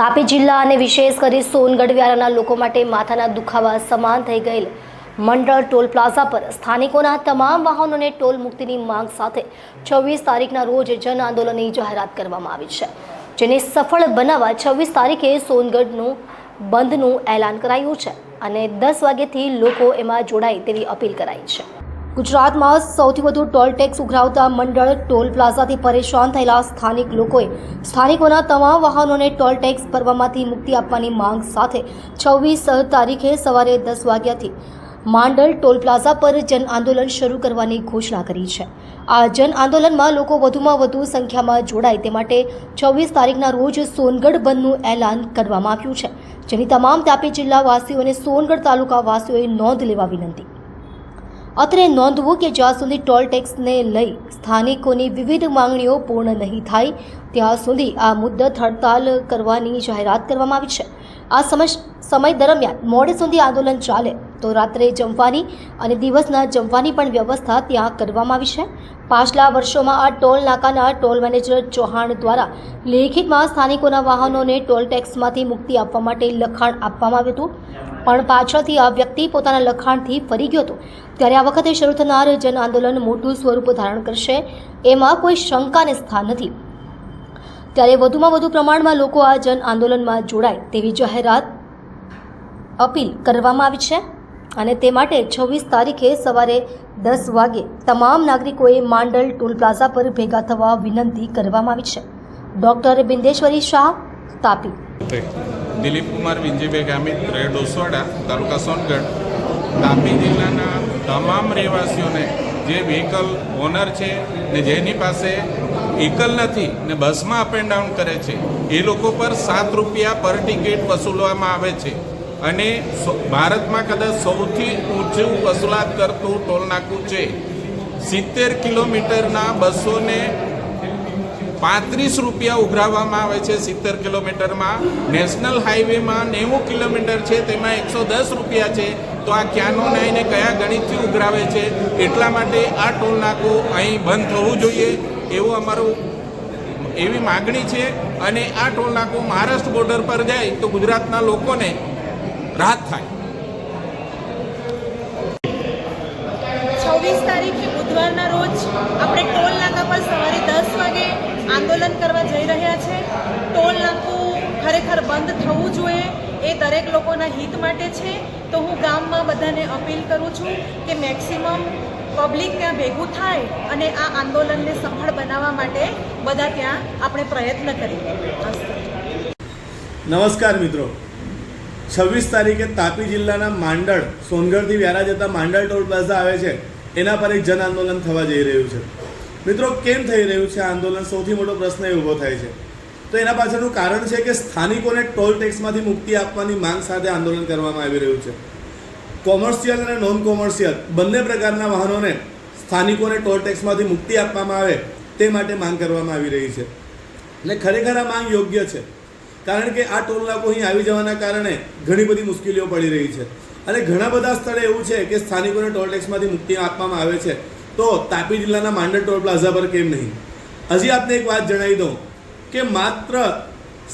તાપી જિલ્લા અને વિશેષ કરી સોનગઢ વ્યારાના લોકો માટે માથાના દુખાવા સમાન થઈ ગયેલ. મંડળ ટોલ પ્લાઝા પર સ્થાનિકોના તમામ વાહનોને ટોલ મુક્તિની માંગ સાથે છવ્વીસ તારીખના રોજ જન આંદોલનની જાહેરાત કરવામાં આવી છે, જેને સફળ બનાવવા છવ્વીસ તારીખે સોનગઢનું બંધનું એલાન કરાયું છે અને દસ વાગ્યાથી લોકો એમાં જોડાય તેવી અપીલ કરાઈ છે. ગુજરાતમાં સૌથી વધુ ટોલ ટેક્સ ઉઘરાવતા મંડળ ટોલ પ્લાઝાથી પરેશાન થયેલા સ્થાનિક લોકોએ સ્થાનિકોના તમામ વાહનોને ટોલ ટેક્સ ભરવામાંથી મુક્તિ આપવાની માંગ સાથે છવ્વીસ તારીખે સવારે દસ વાગ્યાથી માંડળ ટોલ પ્લાઝા પર જન આંદોલન શરૂ કરવાની ઘોષણા કરી છે. આ જન આંદોલનમાં લોકો વધુમાં વધુ સંખ્યામાં જોડાય તે માટે છવ્વીસ તારીખના રોજ સોનગઢ બંધનું એલાન કરવામાં આવ્યું છે. જેની તમામ તાપી જિલ્લાવાસીઓ અને સોનગઢ તાલુકાવાસીઓએ નોંધ લેવા વિનંતી. અત્રે નોંધવું કે જ્યાં સુધી ટોલ ટેક્સને લઈ સ્થાનિકોની વિવિધ માંગણીઓ પૂર્ણ નહીં થાય, ત્યાં સુધી આ મુદ્દત હડતાલ કરવાની જાહેરાત કરવામાં આવી છે. આ સમય દરમિયાન મોડે સુધી આંદોલન ચાલે. તો રાત્રે જમવાની અને દિવસના જમવાની પણ વ્યવસ્થા ત્યાં કરવામાં આવી છે. પાછલા વર્ષોમાં આ ટોલ નાકાના ટોલ મેનેજર ચૌહાણ દ્વારા લેખિતમાં સ્થાનિકોના વાહનોને ટોલ ટેક્સમાંથી મુક્તિ આપવા માટે લખાણ આપવામાં આવ્યું હતું. પણ પાછળથી આ વ્યક્તિ પોતાના લખાણથી ફરી ગયો હતો. ત્યારે આ વખતે શરૂ થનાર જન આંદોલન મોટું સ્વરૂપ ધારણ કરશે, એમાં કોઈ શંકાને સ્થાન નથી. ત્યારે વધુમાં વધુ પ્રમાણમાં લોકો આ જન આંદોલનમાં જોડાય તેવી જાહેરાત અપીલ કરવામાં આવી છે. અને તે માટે છવ્વીસ તારીખે સવારે દસ વાગે તમામ નાગરિકોએ માંડલ ટોલ પ્લાઝા પર ભેગા થવા વિનંતી કરવામાં આવી છે. ડોક્ટર બિંદેશ્વરી શાહ, તાપી. દિલીપ કુમાર વિંજીભાઈ ગામિત રહે ડોસવાડા, તાલુકા સોનગઢ, તાપી જિલ્લાના તમામ રહેવાસીઓને જે વ્હીકલ ઓનર છે ને જેની પાસે વ્હીકલ નથી ને બસમાં અપ એન્ડ ડાઉન કરે છે, એ લોકો પર સાત રૂપિયા પર ટિકિટ વસૂલવામાં આવે છે. અને ભારતમાં કદાચ સૌથી ઊંચું વસૂલાત કરતું ટોલનાકું છે. સિત્તેર કિલોમીટરના બસોને પાંત્રીસ રૂપિયા ઉઘરાવવામાં આવે છે સિત્તેર કિલોમીટરમાં. નેશનલ હાઈવેમાં નેવું કિલોમીટર છે, તેમાં એકસો દસ રૂપિયા છે. તો આ ક્યાંનો નાઈને કયા ગણિતથી ઉઘરાવે છે? એટલા માટે આ ટોલ અહીં બંધ થવું જોઈએ. એવું અમારું એવી માગણી છે. અને આ ટોલ મહારાષ્ટ્ર બોર્ડર પર જાય તો ગુજરાતના લોકોને રાહત થાય. છવ્વીસ તારીખે બુધવારના રોજ આપણે ટોલ નાકા પર સવારે દસ વાગે આંદોલન કરવા જઈ રહ્યા છે. ટોલ નાકું ખરેખર બંધ થવું જોઈએ. એ દરેક લોકોના હિત માટે છે. તો હું ગામમાં બધાને અપીલ કરું છું કે મેક્સિમમ પબ્લિક ત્યાં ભેગું થાય અને આ આંદોલનને સફળ બનાવવા માટે બધા ત્યાં આપણે પ્રયત્ન કરીએ. નમસ્કાર મિત્રો. છવ્વીસ તારીખે તાપી જિલ્લાના માંડળ, સોનગઢથી વ્યારા જતા માંડળ ટોલ પ્લાઝા આવે છે. એના પર એક જન આંદોલન થવા જઈ રહ્યું છે. મિત્રો, કેમ થઈ રહ્યું છે આંદોલન? સૌથી મોટો પ્રશ્ન એ ઊભો થાય છે. તો એના પાછળનું કારણ છે કે સ્થાનિકોને ટોલ ટેક્સમાંથી મુક્તિ આપવાની માંગ સાથે આંદોલન કરવામાં આવી રહ્યું છે. કોમર્શિયલ અને નોન કોમર્શિયલ બંને પ્રકારના વાહનોને સ્થાનિકોને ટોલ ટેક્સમાંથી મુક્તિ આપવામાં આવે તે માટે માંગ કરવામાં આવી રહી છે. અને ખરેખર આ માંગ યોગ્ય છે. કારણ કે આ ટોલ નાકો અહીં આવી જવાના કારણે ઘણી બધી મુશ્કેલીઓ પડી રહી છે. અને ઘણા બધા સ્થળે એવું છે કે સ્થાનિકોને ટોલ ટેક્સમાંથી મુક્તિ આપવામાં આવે છે. તો તાપી જિલ્લાના માંડળ ટોલ પ્લાઝા પર કેમ નહીં? હજી આપને એક વાત જણાવી દઉં કે માત્ર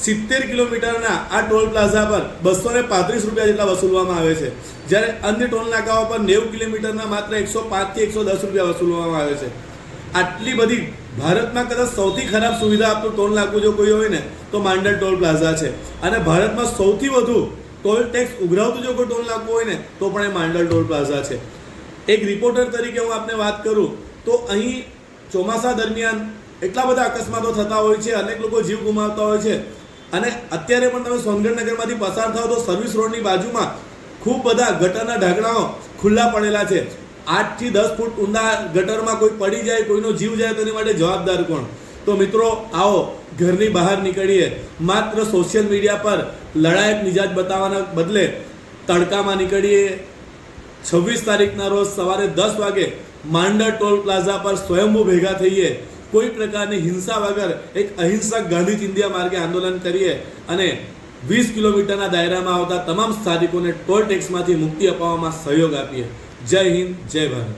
સિત્તેર કિલોમીટરના આ ટોલ પ્લાઝા પર બસો ને પાંત્રીસ રૂપિયા જેટલા વસૂલવામાં આવે છે. જ્યારે અન્ય ટોલ નાકાઓ પર નેવું કિલોમીટરના માત્ર એકસો પાંચથી એકસો દસ રૂપિયા વસૂલવામાં આવે છે. આટલી બધી ભારતમાં કદાચ સૌથી ખરાબ સુવિધા આપતું ટોલ નાકું જો કોઈ હોય ને, તો માંડલ ટોલ પ્લાઝા છે. અને ભારતમાં સૌથી વધુ ટોલ ટેક્સ ઉઘરાવતું જો કોઈ ટોલ નાકું હોય ને, તો પણ એ માંડલ ટોલ પ્લાઝા છે. એક રિપોર્ટર તરીકે હું આપને વાત કરું, તો અહીં ચોમાસા દરમિયાન એટલા બધા અકસ્માતો થતા હોય છે, અનેક લોકો જીવ ગુમાવતા હોય છે. અને અત્યારે પણ તમે સોનગઢ નગરમાંથી પસાર થાવ તો સર્વિસ રોડની બાજુમાં ખૂબ બધા ગટરના ઢાંકણાઓ ખુલ્લા પડેલા છે. આઠથી દસ ફૂટ ઊંડા ગટરમાં કોઈ પડી જાય, કોઈનો જીવ જાય તેની માટે જવાબદાર કોણ? તો મિત્રો, આવો, ઘરની બહાર નીકળીએ. માત્ર સોશિયલ મીડિયા પર લડાયક મિજાજ બતાવવાના બદલે તડકામાં નીકળીએ. છવ્વીસ તારીખના રોજ સવારે દસ વાગે માંડર ટોલ પ્લાઝા પર સ્વયંભૂ ભેગા થઈએ. કોઈ પ્રકારની હિંસા વગર એક અહિંસક ગાંધી ચિંધ્યા માર્ગે આંદોલન કરીએ અને વીસ કિલોમીટરના દાયરામાં આવતા તમામ સ્થાનિકોને ટોલ ટેક્સમાંથી મુક્તિ અપાવવામાં સહયોગ આપીએ. જય હિન્દ જય ભારત.